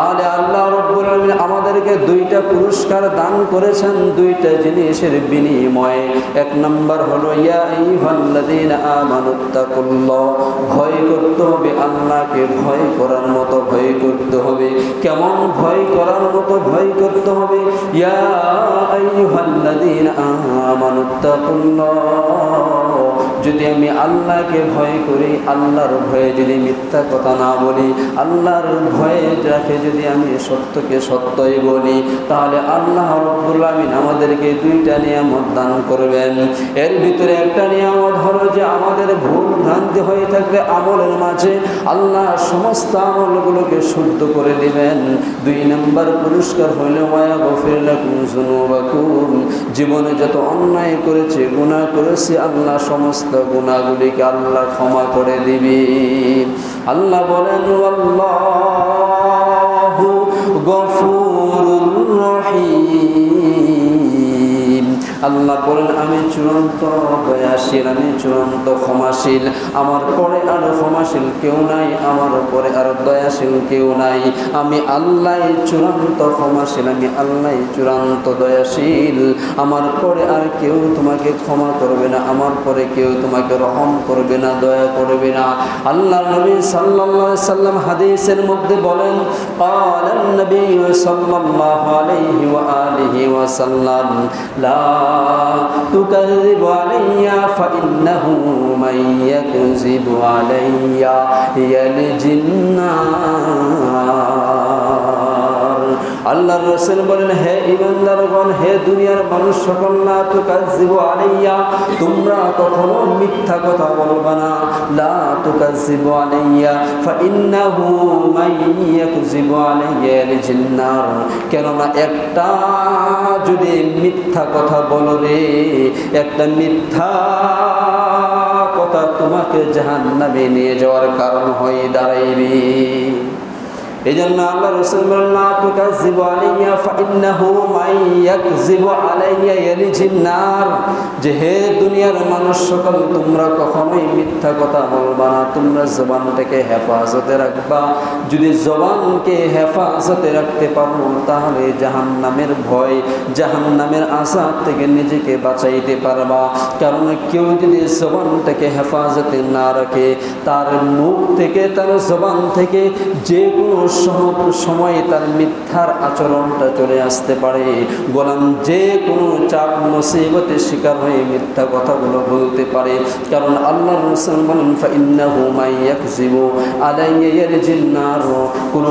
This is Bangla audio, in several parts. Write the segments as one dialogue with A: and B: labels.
A: তাহলে আল্লাহ রব্বুল আলামিন আমাদেরকে দুইটা পুরস্কার দান করেছেন, দুইটা জিনিসের বিনিময়ে। এক নম্বর হলো ভয় করতে হবে, আল্লাহকে ভয় করার মতো ভয় করতে হবে। কেমন ভয় করার মতো ভয় করতে হবে? ইয়া আমানুত্তাকুল্লাহ যদি আমি আল্লাহকে ভয় করি, আল্লাহর ভয়ে যদি মিথ্যা কথা না বলি, আল্লাহর ভয়ে রাখে যদি আমি সত্যকে সত্যই বলি, তাহলে আল্লাহ রব্বুল আমিন আমাদেরকে দুইটা নিয়ামত দান করবেন। এর ভিতরে একটা নিয়ামত হলো যে আমাদের ভুল ভ্রান্তি হয়ে থাকলে আমলের মাঝে আল্লাহ সমস্ত আমলগুলোকে শুদ্ধ করে দিবেন। দুই নম্বর পুরস্কার হইলে মায়া গফির জীবনে যত অন্যায় করেছে, গুনাহ করেছে, আল্লাহ সমস্ত গুণাগুলিকে আল্লাহ ক্ষমা করে দিবি। আল্লাহ বলেন আল্লাহু আল্লাহ বলেন আমি চূড়ান্ত দয়াশীল আমি চূড়ান্ত ক্ষমাশীল আমার পরে আর ক্ষমাশীল কেউ নাই আমার পরে আর দয়াশীল কেউ নাই আমি আল্লাহ চূড়ান্ত ক্ষমাশীল আমি আল্লাহ চূড়ান্ত দয়াশীল আমার পরে আর কেউ তোমাকে ক্ষমা করবে না আমার পরে কেউ তোমাকে রহম করবে না দয়া করবে না আল্লাহ নবী সাল্লাল্লাহু আলাইহি সাল্লাম হাদিসের মধ্যে বলেন قال النبي صلى الله عليه وآله وسلم لا تكذب علي فإنه من يكذب علي يلج النار আল্লাহ রসুল বলেন, হে ইমানদারগণ হে দুনিয়ার মানুষ সকল না তো কাজিবু আলাইয়া, তোমরা কখনো মিথ্যা কথা বলবা না। লা তো কাজিবু আলাইয়া ফা ইন্নাহু মান ইয়াকজিবু আলাইয়া লিজিন্নার কেননা একটা যদি মিথ্যা কথা বলো রে, একটা মিথ্যা কথা তোমাকে জাহান্নামে নিয়ে যাওয়ার কারণ হয়ে দাঁড়াইবে। এই জন্য আল্লাহ রসুল বলেন না তুকাজ্জিবু আলাইয়া ফাইন্নাহু মান ইয়াকযিবু আলাইয়া ইয়ালিজিন নার। যে হে দুনিয়ার মানুষ, সকল তোমরা কখনোই মিথ্যা কথা বলবা না। তোমরা জবানটাকে হেফাজতে রাখবা। যদি জবানকে হেফাজতে রাখতে পারো, তাহলে জাহান্নামের ভয়, জাহান্নামের আজাব থেকে নিজেকে বাঁচাইতে পারবা। কারণ কেউ যদি জবানটাকে হেফাজতে না রাখে, তার মুখ থেকে, তার জবান থেকে যে কোনো সময় তার মিথ্যার আচরণটা চলে আসতে পারে। গোলাম যে কোনো চাপ মুসিবতের শিকার হয়ে মিথ্যা কথাগুলো বলতে পারে। কারণ আল্লাহ বলেন নার।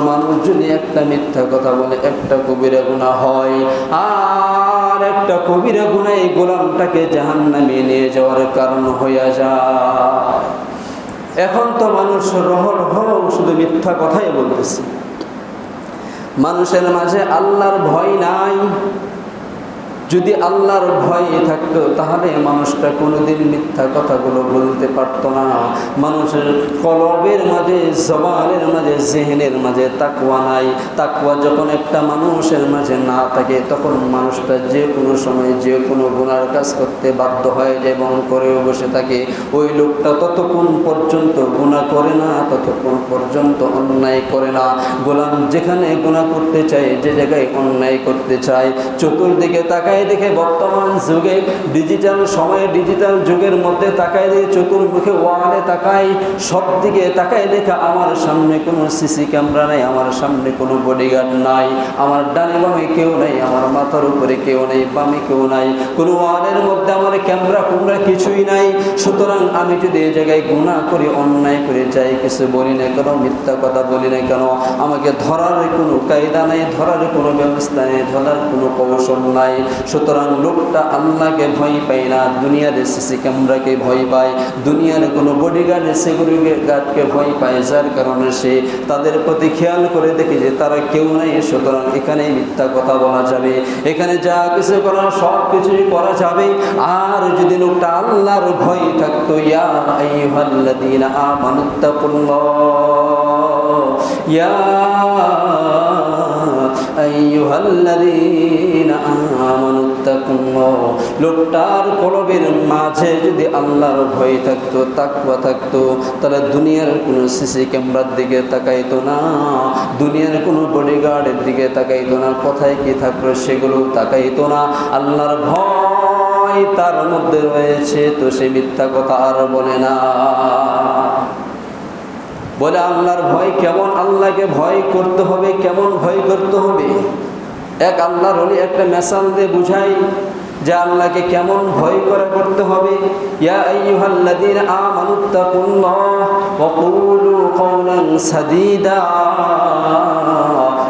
A: মানুষ যদি একটা মিথ্যা কথা বলে, একটা কবিরা গুনাহ হয়, আর একটা কবিরা গুনাহ এই গোলামটাকে জাহান্নামে নিয়ে যাওয়ার কারণ হইয়া যায়। এখন তো মানুষ রহ রহ শুধু মিথ্যা কথাই বলতেছে। মানুষের মাঝে আল্লাহর ভয় নাই। যদি আল্লাহর ভয় থাকতো, তাহলে মানুষটা কোনোদিন মিথ্যা কথাগুলো বলতে পারতো না। মানুষের কলবের মাঝে, জবানের মাঝে, জেহেনের মাঝে তাকুয়া নাই। তাকুয়া যখন একটা মানুষের মাঝে না থাকে, তখন মানুষটা যে কোনো সময় যে কোনো গুণার কাজ করতে বাধ্য হয় এবং করেও বসে থাকে। ওই লোকটা ততক্ষণ পর্যন্ত গুণা করে না, ততক্ষণ পর্যন্ত অন্যায় করে না। গোলাম যেখানে গুণা করতে চায়, যে জায়গায় অন্যায় করতে চায় চতুর্দিকে তাকায় দেখে বর্তমান যুগে ডিজিটাল সময়ে ডিজিটাল যুগের মধ্যে তাকায় দেখে চতুর্মুখে ওয়ালে তাকায় সব দিকে তাকায় দেখে আমার সামনে কোনো সিসি ক্যামেরা নাই, আমার সামনে কোনো বডিগার্ড নাই, আমার ডানে বামে কেউ নাই, আমার মাথার উপরে কেউ নেই, বামে কেউ নাই, কোনো ওয়ালের মধ্যে আমার ক্যামেরা কুমড়া কিছুই নাই। সুতরাং আমি যদি এই জায়গায় গুণা করি, অন্যায় করে যাই, কিছু বলি না কেন, মিথ্যা কথা বলি না কেন, আমাকে ধরার কোনো কায়দা নাই, ধরার কোনো ব্যবস্থা নেই, ধরার কোনো কৌশল নাই। সুতরাং লোকটা আল্লাহকে ভয় পায় না, দুনিয়ার সিসি ক্যামেরাকে ভয় পায়, দুনিয়ার কোনো বডিগার্ডের সিকিউরিটি গার্ডকে ভয় পায়, যার কারণে সে তাদের প্রতি খেয়াল করে দেখে যে তারা কেউ নেই, সুতরাং এখানে মিথ্যা কথা বলা যাবে। এখানে যা কিছু করা সব কিছুই করা যাবে। আর যদি লোকটা আল্লাহর ভয় থাকতো, ইয়া আমানুত্তাকুল্লাহ ইয়া أيها الذين آمنوا اتقوا ইত্তাকুল্লাহ লোকটার কলবের মাঝে যদি আল্লাহর ভয় থাকতো তাকওয়া থাকতো তাহলে দুনিয়ার কোনো সিসি ক্যামেরার দিকে তাকাইতো না দুনিয়ার কোনো বডিগার্ডের দিকে তাকাইতো না কোথায় কি থাকলো সেগুলো তাকাইতো না আল্লাহর ভয় তার মধ্যে রয়েছে তো সে মিথ্যা কথা আর বলে না বলে আল্লাহর ভয় কেমন? আল্লাহকে ভয় করতে হবে, কেমন ভয় করতে হবে? এক আল্লাহর হলে একটা মেশাল দিয়ে বুঝাই যে আল্লাহকে কেমন ভয় করে করতে হবে। ইয়া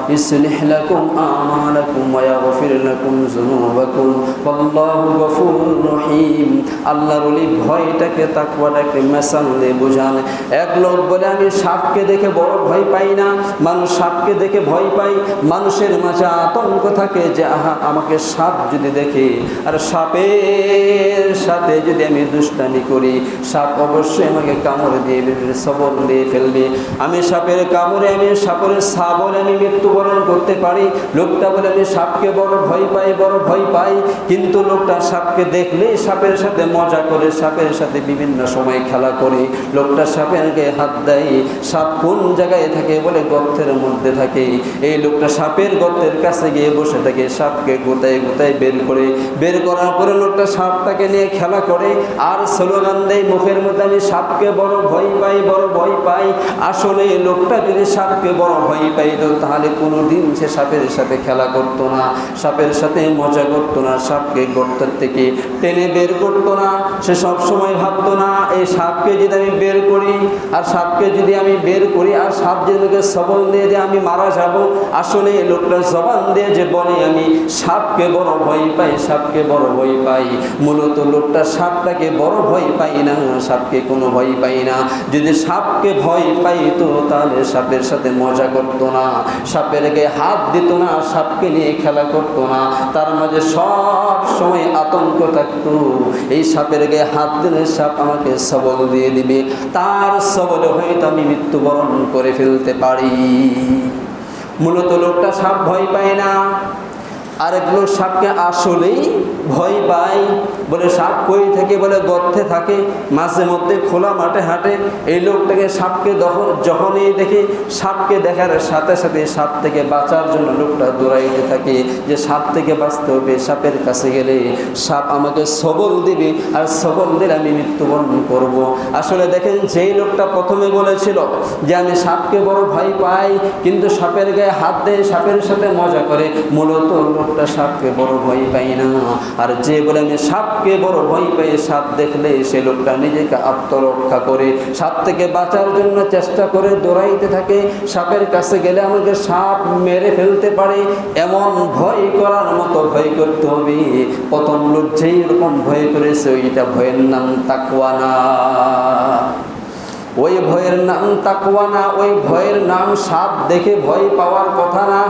A: يصلح لكم أعمالكم ويغفر لكم ذنوبكم والله غفور رحيم আল্লাহর ওলি ভয়টাকে তাকওয়াটাকে মেসাল দিয়ে বোঝান এক লোক বলে আমি সাপকে দেখে বড় ভয় পাই না মানুষ সাপকে দেখে ভয় পাই মানুষের মাঝে আতঙ্ক থাকে যে আহা আমাকে সাপ যদি দেখে আর সাপের সাথে যদি আমি দুষ্টানি করি সাপ অবশ্যই আমাকে কামড় দিয়ে সবল দিয়ে ফেলবে আমি সাপের কামড়ে আমি সাপের সাবলে আমি মৃত্যুবরণ করতে পারি। লোকটা বলে, আমি সাপকে বড় ভয় পাই, বড় ভয় পাই। কিন্তু লোকটা সাপকে দেখলেই সাপের সাথে মজা করে, সাপের সাথে বিভিন্ন সময় খেলা করে। লোকটা সাপের হাত দেয়। সাপ কোন জায়গায় থাকে বলে গর্তের মধ্যে থাকে। এই লোকটা সাপের গর্তের কাছে গিয়ে বসে থাকে। সাপকে গোতায় গোতায় বের করে। বের করার পরে লোকটা সাপটাকে নিয়ে খেলা করে। আর স্লোগান দেয়, মুখের মধ্যে আমি সাপকে বড় ভয় পাই, বড় ভয় পাই। আসলে লোকটা যদি সাপকে বড় ভয় পাইতো, তাহলে কোনো দিন সে সাপের সাথে খেলা করতো না, সাপের সাথে মজা করতো না, সাপকে গর্তের থেকে টেনে বের করতো না, সে সব সময় ভাবতো না, এই সাপকে যদি আমি বের করি, আর সাপকে যদি আমি বের করি, আর সাপ যদি আমাকে সবল দিয়ে যে আমি মারা যাব। আসলে এই লোকটা জবান দিয়ে যে বলে আমি, সাপকে বড় ভয় পাই, সাপকে বড় ভয় পাই। মূলত লোকটা সাপটাকে বড় ভয় পাই না, সাপকে কোনো ভয় পাই না। যদি সাপকে ভয় পাই তো তাহলে সাপের সাথে মজা করতো না। সাপের গায়ে হাত দিত না, সাপকে নিয়ে খেলা করতো না। তার মাঝে সব সময় আতঙ্ক থাকত। এই সাপের গায়ে হাত দিলে সাপ আমাকে সবল দিয়ে দিবে। তার সবলে হয়তো আমি মৃত্যুবরণ করে ফেলতে পারি। মূলত লোকটা সাপ ভয় পায় না। আরেক লোক সাপকে আসলেই ভয় পায়। বলে সাপ কই থাকে? বলে গর্তে থাকে, মাঝে মধ্যে খোলা মাঠে হাঁটে। এই লোকটাকে সাপকে যখন যখনই দেখে সাপকে দেখার সাথে সাথে সাপ থেকে বাঁচার জন্য লোকটা দৌড়াইতে থাকে যে সাপ থেকে বাঁচতে হবে সাপের কাছে গেলে। সাপ আমাকে সবল দিবে আর সবল দিলে আমি মৃত্যুবরণ করব। আসলে দেখেন, যেই লোকটা প্রথমে বলেছিল যে আমি সাপকে বড় ভয় পাই, কিন্তু সাপের গায়ে হাত দেয়, সাপের সাথে মজা করে। মূলত লোকটা সাপকে বড় ভয় পাই না। আর যে বলে আমি সাপকে বড় ভয় পাই সাপ দেখলে সে লোকটা নিজেকে আত্মরক্ষা করে, সাপ থেকে বাঁচার জন্য চেষ্টা করে দৌড়াইতে থাকে। সাপের কাছে গেলে আমাকে সাপ মেরে ফেলতে পারে। এমন ভয় করার মতো ভয় করতে হবে। প্রথম লোক যেই রকম ভয় করেছে, ওইটা ভয়ের নাম তাকুয়ানা ভয়ের নাম তাকুয়া না, ওই ভয়ের নাম সাপ দেখে ভয় পাওয়ার কথা না।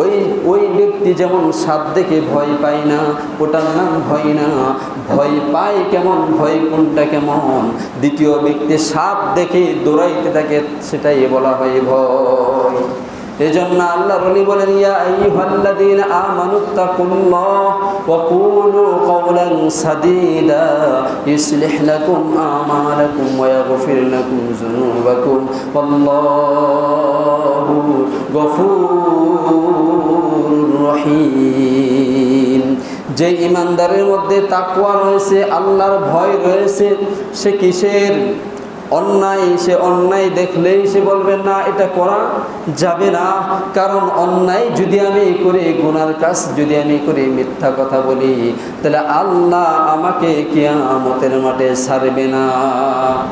A: ওই ওই ব্যক্তি যেমন সাপ দেখে ভয় পায় না, ওটার নাম ভয় না। ভয় পায় কেমন, ভয় কোনটা কেমন? দ্বিতীয় ব্যক্তি সাপ দেখে দৌড়াইতে থাকে, সেটাই বলা হয় ভয়। এজন্য আল্লাহ বলি বলেন, ইয়া আইয়ুহাল্লাযীনা আমানুত্তাকুল্লাহ ওয়া কুলু কওলান সাদীদা, ইউসলিহ লাকুম আমালাকুম ওয়া ইয়াগফির লাকুম যুনুবাকুম, ওয়াল্লাহু গফুরুর যে ইমানদারের মধ্যে তাকওয়া রয়েছে, আল্লাহর ভয় রয়েছে, সে কিসের? অন্যায় সে অন্যায় দেখলেই সে বলবে, না, এটা করা যাবে না। কারণ অন্যায় যদি আমি করে, গুনার কাজ যদি আমি করি মিথ্যা কথা বলি, তাহলে আল্লাহ আমাকে কিয়ামতের মাঠে ছাড়বে না।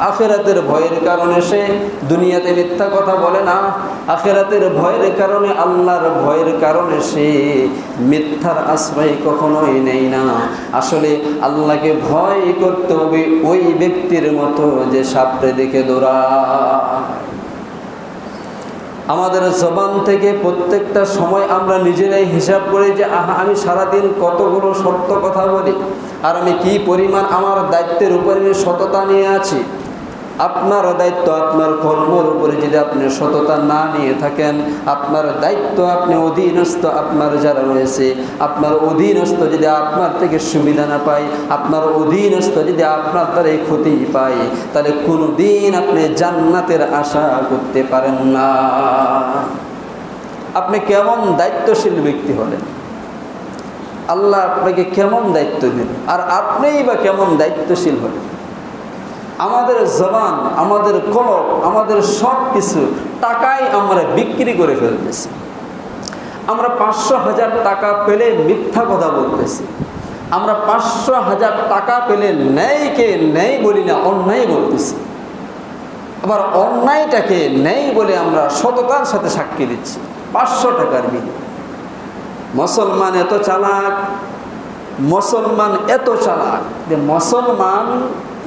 A: আখেরাতের ভয়ের কারণে সে দুনিয়াতে মিথ্যা কথা বলে না। আখেরাতের ভয়ের কারণে, আল্লাহর ভয়ের কারণে সে মিথ্যার আশ্রয় কখনোই নেই না। আসলে আল্লাহকে ভয় করতে হবে ওই ব্যক্তির মতো যে সাপটা দেখে দৌড়া। আমাদের জবান থেকে প্রত্যেকটা সময় আমরা নিজেরাই হিসাব করি যে, আহা, আমি সারাদিন কতগুলো সত্য কথা বলি, আর আমি কি পরিমাণ আমার দায়িত্বের উপরে সততা নিয়ে আছি? আপনার দায়িত্ব আপনার কর্মর উপরে যদি আপনি সততা না নিয়ে থাকেন, আপনার দায়িত্ব আপনি অধীনস্থ আপনার যারা রয়েছে, আপনার অধীনস্থ যদি আপনার থেকে সুবিধা না পায়, আপনার অধীনস্থ যদি আপনার এই ক্ষতি পায়, তাহলে কোনো দিন আপনি জান্নাতের আশা করতে পারেন না। আপনি কেমন দায়িত্বশীল ব্যক্তি হলেন? আল্লাহ আপনাকে কেমন দায়িত্ব দিল আর আপনিই বা কেমন দায়িত্বশীল হলেন? আমাদের জবান, আমাদের কলক আমাদের সব কিছু টাকায় আমরা বিক্রি করে ফেলতেছি। আমরা পাঁচশো হাজার টাকা পেলে মিথ্যা কথা বলতেছি। আমরা পাঁচশো হাজার টাকা পেলে ন্যায়কে ন্যায় বলি না, অন্যায় বলতেছি। আবার অন্যায়টাকে নেই বলে আমরা সততার সাথে সাক্ষী দিচ্ছি, পাঁচশো টাকার বিনিময়ে। মুসলমান এত চালাক, মুসলমান এত চালাক যে মুসলমান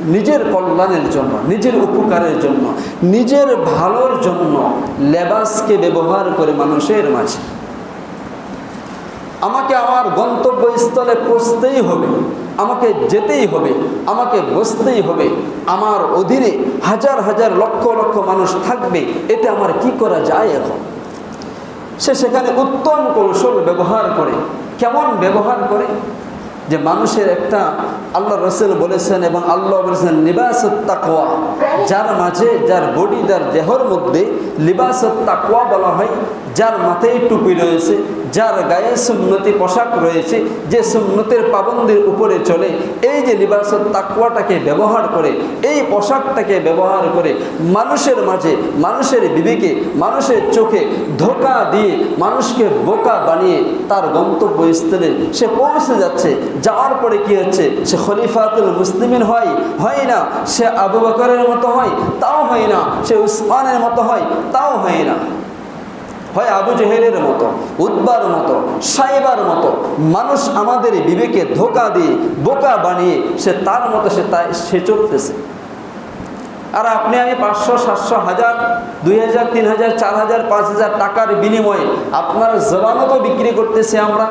A: নিজের কল্যাণের জন্য, নিজের উপকারের জন্য, নিজের ভালোর জন্য লেবাসকে ব্যবহার করে মানুষের মাঝে। আমাকে আমার গন্তব্যস্থলে পৌঁছতেই হবে, আমাকে যেতেই হবে, আমাকে বসতেই হবে, আমার অধীনে হাজার হাজার লক্ষ লক্ষ মানুষ থাকবে, এতে আমার কি করা যায় এখন? সে সেখানে উত্তম কৌশল ব্যবহার করে, কেমন ব্যবহার করে? যে মানুষের একটা আল্লাহ রসুল বলেছেন এবং আল্লাহ বলেছেন লিবাস তাকোয়া যার মাঝে, যার বডি, যার দেহর মধ্যে লিবাস তাকোয়া বলা হয়, যার মাথায় টুপি রয়েছে যার গায়ে সুন্নতি পোশাক রয়েছে, যে সুন্নতের পাবন্দির উপরে চলে, এই যে লিবাস তাকুয়াটাকে ব্যবহার করে, এই পোশাকটাকে ব্যবহার করে মানুষের মাঝে, মানুষের বিবেকে, মানুষের চোখে ধোকা দিয়ে, মানুষকে বোকা বানিয়ে তার গন্তব্যস্থলে সে পৌঁছে যাচ্ছে। যাওয়ার পরে কি হচ্ছে? সে খলিফাতুল মুসলিমিন হয় হয় না, সে আবু বকরের মতো হয়, তাও হয় না, সে উসমানের মতো হয়, তাও হয় না। হয় আবু জেহেলের মতো উদ্বার মতো, সাইবার মতো। মানুষ আমাদের বিবেকে ধোকা দিয়ে, বোকা বানিয়ে সে তার মতো সে তাই, সে চলতেছে। আর আপনি আমি পাঁচশো, সাতশো, হাজার, দুই হাজার, তিন হাজার, চার হাজার, পাঁচ হাজার টাকার বিনিময়ে আপনার জবানও তো বিক্রি করতেছি আমরা,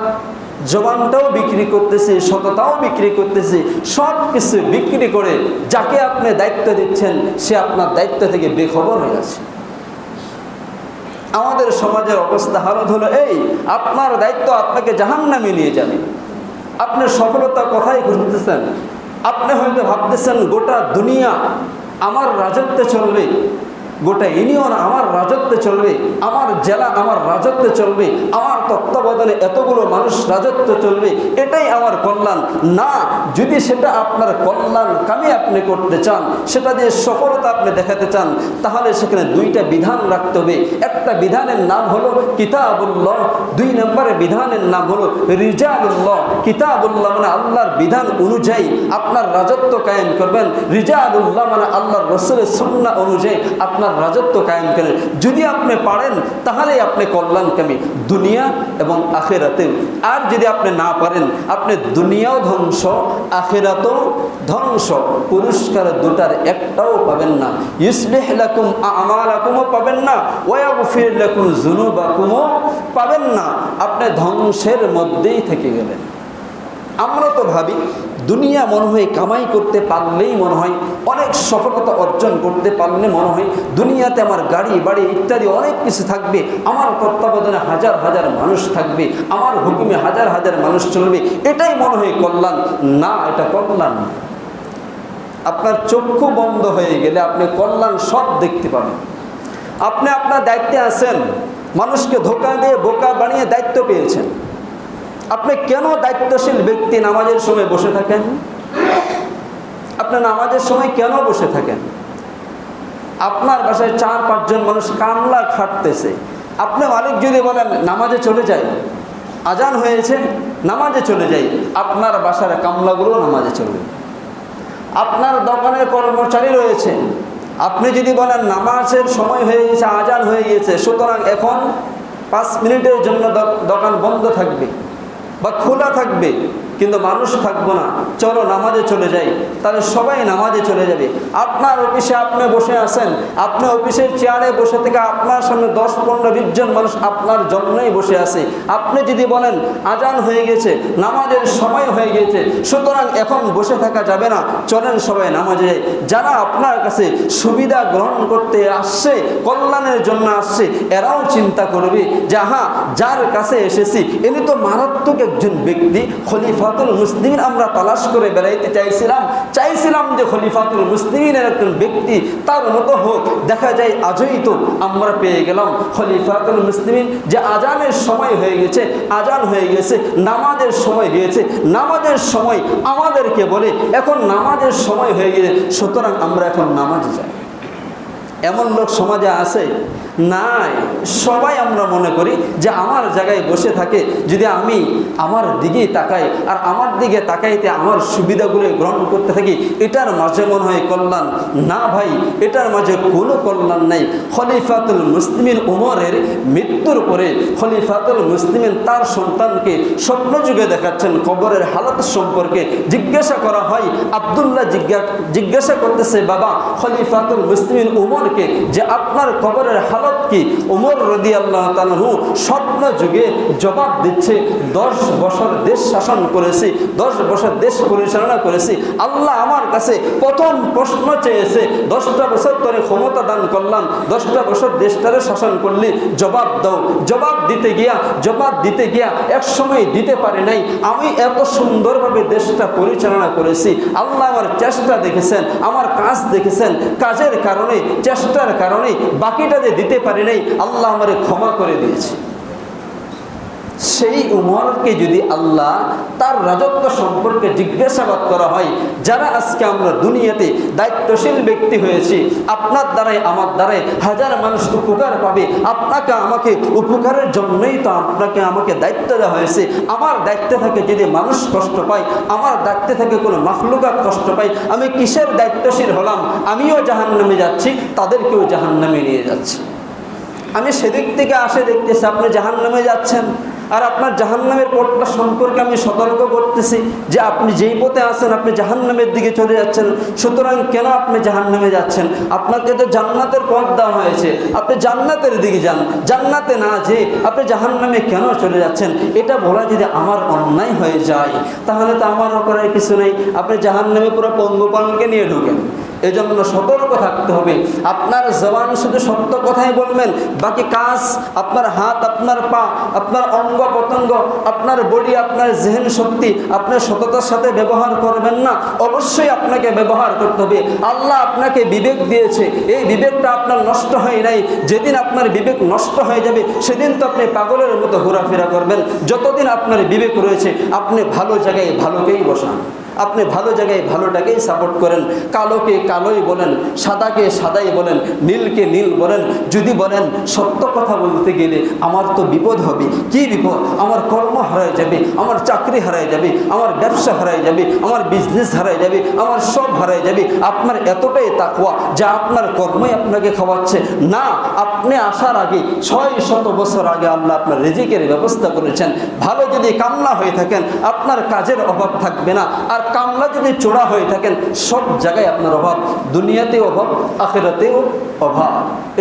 A: জবানটাও বিক্রি করতেছি, সততাও বিক্রি করতেছি সব কিছু বিক্রি করে যাকে আপনি দায়িত্ব দিচ্ছেন, সে আপনার দায়িত্ব থেকে বেখবর হয়ে গেছে আমাদের সমাজের অবস্থা হালত হলো এই, আপনার দায়িত্ব আপনাকে জাহান নামে নিয়ে যাবে। আপনি সফলতার কথাই খুঁজতেছেন। আপনি হয়তো ভাবতেছেন গোটা দুনিয়া আমার রাজত্বে চলবে। গোটা ইউনিয়ন আমার রাজত্বে চলবে, আমার জেলা আমার রাজত্বে চলবে, আমার তত্ত্বাবধানে এতগুলো মানুষ রাজত্ব চলবে, এটাই আমার কল্যাণ। না, যদি সেটা আপনার কল্যাণ কামে আপনি করতে চান, সেটা দিয়ে সফলতা আপনি দেখাতে চান, তাহলে সেখানে দুইটা বিধান রাখতে হবে। একটা বিধানের নাম হলো কিতাবুল্লাহ, দুই নম্বরের বিধানের নাম হলো রিজালুল্লাহ। কিতাবুল্লাহ মানে আল্লাহর বিধান অনুযায়ী আপনার রাজত্ব কায়েম করবেন। রিজালুল্লাহ মানে আল্লাহর রসুলের সন্না অনুযায়ী আপনার রাজত্ব কায়েম করেন। যদি আপনি পারেন তাহলে আপনি কল্যাণকামী দুনিয়া এবং আখেরাতেও আর যদি আপনি না পারেন, আপনি দুনিয়াও ধ্বংস, আখেরাতও ধ্বংস। পুরস্কার দুটার একটাও পাবেন না। ইসলেহ লাকুম আমালাকুমও পাবেন না, ওয়াগফির লাকুম জুনুবাকুমও পাবেন না। আপনি ধ্বংসের মধ্যেই থেকে গেলেন। আমরা তো ভাবি, দুনিয়া মনে হয় কামাই করতে পারলেই মনে হয়, অনেক সফলতা অর্জন করতে পারলে মনে হয়, দুনিয়াতে আমার গাড়ি, বাড়ি ইত্যাদি অনেক কিছু থাকবে, আমার তত্ত্বাবধানে হাজার হাজার মানুষ থাকবে, আমার হুকুমে হাজার হাজার মানুষ চলবে, এটাই মনে হয় কল্যাণ। না, এটা কল্যাণ। আপনার চক্ষু বন্ধ হয়ে গেলে আপনি কল্যাণ সব দেখতে পাবেন। আপনি আপনার দায়িত্বে আছেন, মানুষকে ধোকা দিয়ে বোকা বানিয়ে দায়িত্ব পেয়েছেন। আপনি কেন দায়িত্বশীল ব্যক্তি নামাজের সময় বসে থাকেন? আপনার নামাজের সময় কেন বসে থাকেন? আপনার বাসায় চার, পাঁচজন মানুষ কামলা খাটতেছে। আপনি মালিক যদি বলেন, নামাজে চলে যাই। আজান হয়েছে, নামাজে চলে যাই। আপনার বাসার কামলাগুলো নামাজে চলবে। আপনার দোকানের কর্মচারী রয়েছে। আপনি যদি বলেন, নামাজের সময় হয়ে গেছে, আজান হয়ে গিয়েছে সুতরাং এখন পাঁচ মিনিটের জন্য দোকান বন্ধ থাকবে। বা খোলা থাকবে। কিন্তু মানুষ থাকব না। চলো, নামাজে চলে যাই। তাহলে সবাই নামাজে চলে যাবে। আপনার অফিসে আপনি বসে আছেন, আপনি অফিসের চেয়ারে বসে থেকে আপনার সামনে দশ, পনেরো, বিশ জন মানুষ আপনার জন্যই বসে আছে। আপনি যদি বলেন, আজান হয়ে গেছে, নামাজের সময় হয়ে গেছে, সুতরাং এখন বসে থাকা যাবে না, চলেন সবাই নামাজে যাই। যারা আপনার কাছে সুবিধা গ্রহণ করতে আসছে, কল্যাণের জন্য আসছে, এরাও চিন্তা করবে যে যার কাছে এসেছি, ইনি তো মারাত্মক একজন ব্যক্তি খলিফাতুল মুসলিমিন আমরা তালাশ করে বেড়াইতে চাইছিলাম। চাইছিলাম যে খলিফাতুল মুসলিমিনের একজন ব্যক্তি তার মতো হোক। দেখা যায় আজই তো আমরা পেয়ে গেলাম খলিফাতুল মুসলিমিন যে আজানের সময় হয়ে গেছে, আজান হয়ে গেছে, নামাজের সময় হয়েছে নামাজের সময় আমাদেরকে বলে, এখন নামাজের সময় হয়ে গেছে, সুতরাং আমরা এখন নামাজ যাই। এমন লোক সমাজে আছে নাই। সবাই আমরা মনে করি যে আমার জায়গায় বসে থাকে, যদি আমি আমার দিকেই তাকাই আর আমার দিকে তাকাইতে আমার সুবিধাগুলো গ্রহণ করতে থাকি, এটার মাঝে মনে হয় কল্যাণ। না ভাই, এটার মাঝে কোনো কল্যাণ নেই। খলিফাতুল মুসলিমিন উমরের মৃত্যুর পরে খলিফাতুল মুসলিমিন তার সন্তানকে স্বপ্ন যুগে দেখাচ্ছেন, কবরের হালত সম্পর্কে জিজ্ঞাসা করা হয়। আবদুল্লাহ জিজ্ঞা জিজ্ঞাসা করতেছে, বাবা, খলিফাতুল মুসলিমিন উমরকে যে আপনার কবরের হালত কি? উমর রদি আল্লাহ তালু স্বপ্ন যুগে জবাব দিচ্ছে, দশ বছর দেশ শাসন করেছি, দশ বছর দেশ পরিচালনা করেছি, আল্লাহ আমার কাছে প্রথম প্রশ্ন চেয়েছে, দশটা বছর ধরে ক্ষমতা দান করলাম, দশটা বছর দেশটারে শাসন করলি জবাব দাও। জবাব দিতে গিয়া, জবাব দিতে গিয়া এক সময় দিতে পারে নাই, আমি এত সুন্দরভাবে দেশটা পরিচালনা করেছি, আল্লাহ আমার চেষ্টা দেখেছেন, আমার কাজ দেখেছেন, কাজের কারণে, চেষ্টার কারণে, বাকিটা যে দিতে পারি নাই, আল্লাহ আমারে ক্ষমা করে দিয়েছে। সেই উমরকে যদি আল্লাহ তার রাজত্ব সম্পর্কে জিজ্ঞাসাবাদ করা হয়, যারা আজকে আমরা দুনিয়াতে দায়িত্বশীল ব্যক্তি হয়েছি, আপনার দ্বারাই, আমার দ্বারাই হাজার মানুষ উপকার পাবে, আপনাকে আমাকে উপকারের জন্যই তো আপনাকে আমাকে দায়িত্ব দেওয়া হয়েছে। আমার দায়িত্বে থাকে যদি মানুষ কষ্ট পায়, আমার দায়িত্বে থাকে কোনো মাখলুকাত কষ্ট পায়, আমি কিসের দায়িত্বশীল হলাম? আমিও জাহান নামে যাচ্ছি, তাদেরকেও জাহান নামে নিয়ে যাচ্ছি। আমি সেদিক থেকে আসে দেখতেছি, আপনি জাহান নামে যাচ্ছেন। আর আপনার জাহান্নামের পথটা সম্পর্কে আমি সতর্ক করতেছি যে আপনি যেই পথে আছেন, আপনি জাহান্নামের দিকে চলে যাচ্ছেন। সুতরাং কেন আপনি জাহান্নামে যাচ্ছেন? আপনাকে তো জান্নাতের পথ দেওয়া হয়েছে। আপনি জান্নাতের দিকে যান। জান্নাতে না যে আপনি জাহান্নামে কেন চলে যাচ্ছেন? এটা বলা যদি আমার অন্যায় হয়ে যায়, তাহলে তো আমার করার কিছু নেই। আপনি জাহান্নামে পুরো পঙ্গপালকে নিয়ে ঢুকেন। এজন্য সতর্ক থাকতে হবে। আপনার জবান শুধু সত্য কথাই বলবেন, বাকি কাজ আপনার হাত, আপনার পা, আপনার অঙ্গ প্রত্যঙ্গ, আপনার বডি, আপনার জেহেন শক্তি আপনার সততার সাথে ব্যবহার করবেন না। অবশ্যই আপনাকে ব্যবহার করতে হবে। আল্লাহ আপনাকে বিবেক দিয়েছে। এই বিবেকটা আপনার নষ্ট হয় নাই। যেদিন আপনার বিবেক নষ্ট হয়ে যাবে, সেদিন তো আপনি পাগলের মতো ঘোরাফেরা করবেন। যতদিন আপনার বিবেক রয়েছে, আপনি ভালো জায়গায় ভালোকেই বসান। আপনি ভালো জায়গায় ভালোটাকেই সাপোর্ট করেন, কালোকে কালোই বলেন, সাদাকে সাদাই বলেন, নীলকে নীল বলেন, যদি বলেন সত্য কথা বলতে গেলে আমার তো বিপদ হবে। কি বিপদ? আমার কর্ম হারায় যাবে, আমার চাকরি হারায় যাবে, আমার ব্যবসা হারায় যাবে, আমার বিজনেস হারায় যাবে, আমার সব হারায় যাবে। আপনার এতটাই তাকুয়া যা আপনার কর্মই আপনাকে খাওয়াচ্ছে। না, আপনি আসার আগে ছয় শত বছর আগে আল্লাহ আপনার রেজিকের ব্যবস্থা করেছেন। ভালো যদি কামনা হয়ে থাকেন, আপনার কাজের অভাব থাকবে না। আর কামলা যদি চোরা হয়ে থাকেন, সব জায়গায় আপনার অভাব, দুনিয়াতেও অভাব, আখেরাতেও অভাব।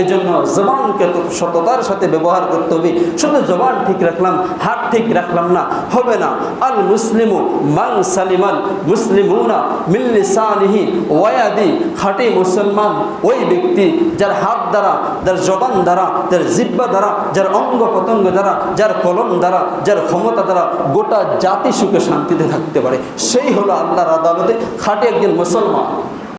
A: এই জন্য জবানকে সততার সাথে ব্যবহার করতে হবে। শুধু জবান ঠিক রাখলাম, হাত ঠিক রাখলাম না, হবে না। আল মুসলিমু মান সালিমান, মুসলিমুনা মিল্লিসানিহি ওয়াদি খাঁটি মুসলমান ওই ব্যক্তি যার হাত দ্বারা, যার জবান দ্বারা, যার জিব্বা দ্বারা, যার অঙ্গ প্রত্যঙ্গ দ্বারা, যার কলম দ্বারা, যার ক্ষমতা দ্বারা গোটা জাতি সুখে শান্তিতে থাকতে পারে। সেই হলো আল্লাহর আদালতে খাটে একজন মুসলমান।